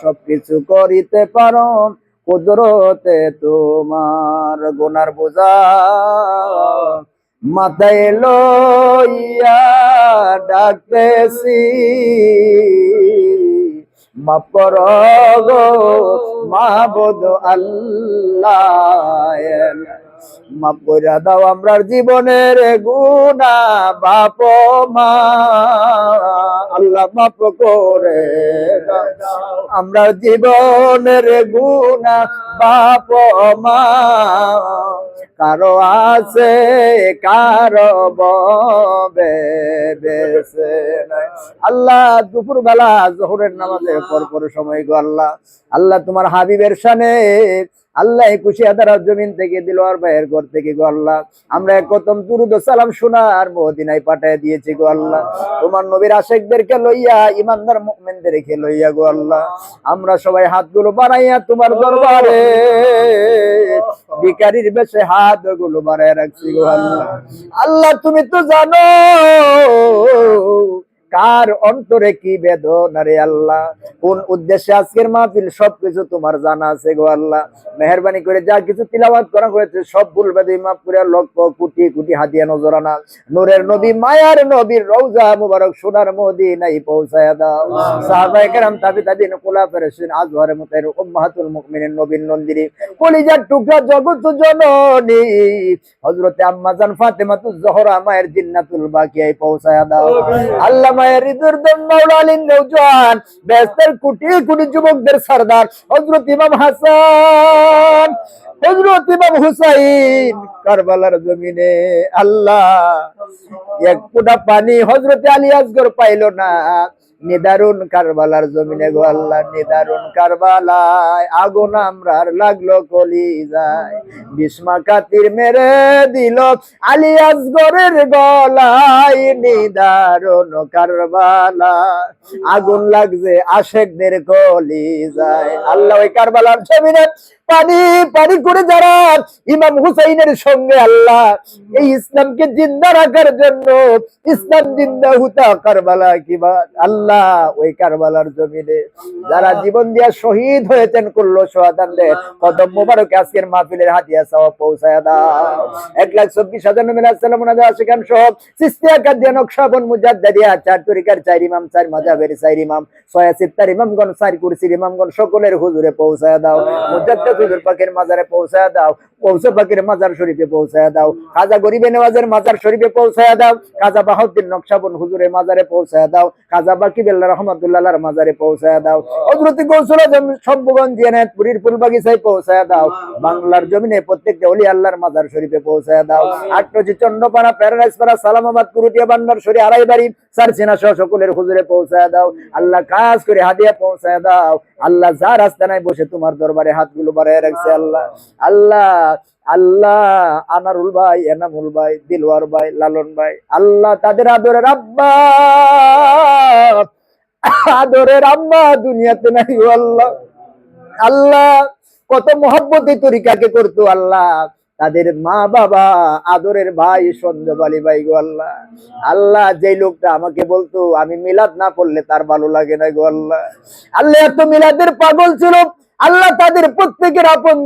সবকিছু করিতে পারো। কুদরতে তোমার গোনার বোঝা মাথায় লইয়া ডাকতেছি। মাফ কর গো, মাহবুদ আল্লাহ মাফ কইরা দাও আমরার জীবনের গুণা বাপ মা। আল্লাহ মাফ করে দাও। আমরার জীবনের গুণা বাপ মা। কারও আছে, কারও আল্লাহ দুপুর বেলা জোহরের নামাজে পর সময় গো আল্লাহ। আল্লাহ তোমার হাবিবের সানে আল্লাহ একুশে হাজার জমিন থেকে দিল আর ভাইয়ের ঘর থেকে গো আল্লাহ। আমরা এক কতম দুরুদ সালাম শোনার মদিনায় পাঠায় দিয়েছি গো আল্লাহ। তোমার নবীর আশেকদেরকে লইয়া, ইমানদার মুমিনদেরকে লইয়া গো আল্লাহ। আমরা সবাই হাতগুলো বানাইয়া তোমার দরবারে ভিকারির বেশে হাতগুলো বাড়ায় রাখছি গো আল্লাহ। আল্লাহ তুমি তো জানো কার অন্তরে কি বেদনা রে আল্লাহ? কোন উদ্দেশ্যে আজকের মাহফিল? সবকিছু তোমার জানা আছে গো আল্লাহ। মেহরবানি করে যা কিছু তিলাবাত করা হয়েছে সব ভুল বেদি মাফ করে লক্ষ কোটি কোটি হাদিয়া নজরানা নূরের নবী মায়ার নবীর রওজা মুবারক সোনার মদিনায় পৌঁছায় দাও। সাহাবায়ে কেরাম তাবি তাবিন কুলা ফেরেশিন আজহারে মুতাইর উম্মাহাতুল মুমিনিন নবীন নন্দিনী কলিজার টুকরা জগৎ জননী। হযরতে আম্মা জান ফাতেমাতুজ জোহরা মায়ের জিন্নাতুল বাকিয়ায় পৌঁছায় দাও। আল্লাহ। মায়ের ইদুর দম মাওলা আলী নওজোয়ান ব্যস্তের কোটি কোটি যুবকদের সরদার, হযরত ইমাম হাসান, হযরত ইমাম হুসাইন, কারবালার জমিনে আল্লাহ এক ফুটা পানি হযরত আলী আসগর পাইলো না। নিদারুন কারবালার জমিনে গো নিদারুন কারবালায় আগুন আমরার লাগল কলি যায় কাতির মেরে দিল আলী গলায়, নিদারুন কারবালা আগুন লাগছে আশেকদের কলি যায় আল্লাহ ওই কারবালার জমিনে পানি পানি করে যারা ইমাম হুসাইনের সঙ্গে আল্লাহ এই ইসলামকে জিন্দা রাখার জন্য ইসলাম জিন্দা হুতা কারবালা কিবা আল্লাহ ওই কারবালার জমিনে। যারা জীবন দিয়া শহীদ হয়েছেন করল কদম মোবারক আজকের মাহফিলের হাতিয়া সহ পৌঁছায় দাও। এক লাখ চব্বিশ হাজার নমিন আসসালাম সহ সিস্তিয়া কাদিয়া নকশাবন মুজাদ্দাদিয়া চার তরিকার চার ইমাম চার মাজাবের চার ইমাম ছয় সিত্তার ইমামগণ চার কুরসির ইমামগণ সকলের হুজুরে পৌঁছায় দাও। মুজাদ্দাদ হুজুর পাকের মাজারে পৌঁছায় দাও। পৌঁছে পাকের মাজার শরীফে পৌঁছায় দাও। খাজা গরিবে নেওয়াজের মাজার শরীফে পৌঁছায় দাও। খাজা বাহাউদ্দিন নকশাবন হুজুরের মাজারে পৌঁছায় দাও খাজা বাকি বেল্লা রহমতুল্লাহর মাজারে পৌঁছায় দাও হযরত গৌসুল আজম সম্ভগঞ্জ জিয়ানাতপুরীর ফুলবাগিচায় পৌঁছায় দাও বাংলার জমিনে প্রত্যেকটা ওলি আল্লাহর মাজার শরীফে পৌঁছায় দাও আটটি চন্ডপাড়া প্যারাডাইসপাড়া সালামাবাদ কুরুটিয়া বান্ডার শরী আড়াই বাড়ি সারসিনা সহ সকলের হুজুরে পৌঁছায় দাও আল্লাহ কাজ করে হাদিয়া পৌঁছায় দাও আল্লাহ যার আস্তানায় বসে তোমার দরবারে হাতগুলো বাড়ায় রাখছে আল্লাহ। আল্লাহ আল্লাহ আনারুল ভাই, এনামুল ভাই, দিলওয়ার ভাই, লালন ভাই, আল্লাহ তাদের আদরের আব্বা। আদরের আম্মা দুনিয়াতে নাই আল্লাহ। আল্লাহ, কত মহব্বত তরিকাকে করতো আল্লাহ। তাদের মা বাবা, আদরের ভাই সঞ্জব আলী ভাই গো আল্লাহ। আল্লাহ যে লোকটা আমাকে বলতো, আমি মিলাদ না পড়লে তার ভালো লাগে না গো আল্লাহ। আল্লাহ, এত মিলাদের পাগল ছিল। আল্লাহ তাদের প্রত্যেকের আপন